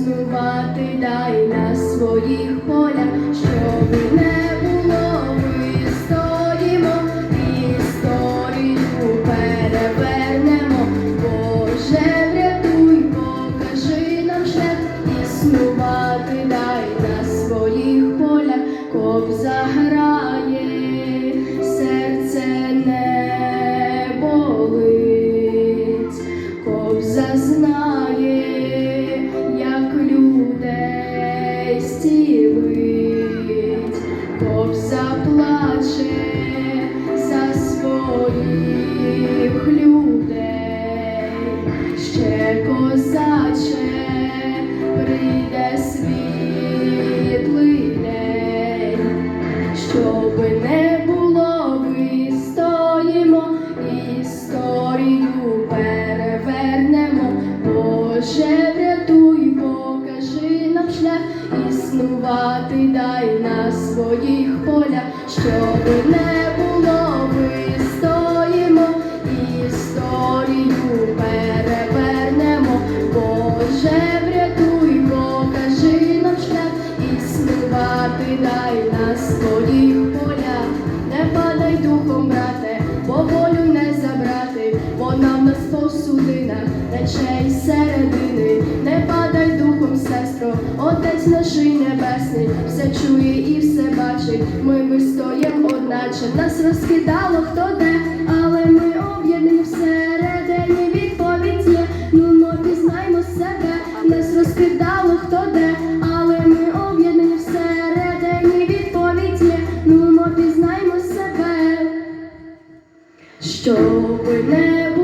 існувати дай на своїх полях, щоб не було, вистоїмо, історію перевернемо. Боже, врятуй, покажи нам шлях, існувати дай на своїх полях, коп заграє, прийде світлий день, не було, вистоїмо, історію перевернемо. Боже, врятуй, покажи нам шлях, існувати дай на своїх полях, щоби не було, очей середини, не падай духом, сестро, отець нашій небесний, все чує і все бачить. Ми вистоїмо одначе, нас розкидало хто де, але ми об'єднані всередині відповідь є. Ну, ну ми пізнаймо себе, нас розкидало хто де, але ми об'єднані всередині відповідь є. Ну, ну пізнаймо себе, щоб не.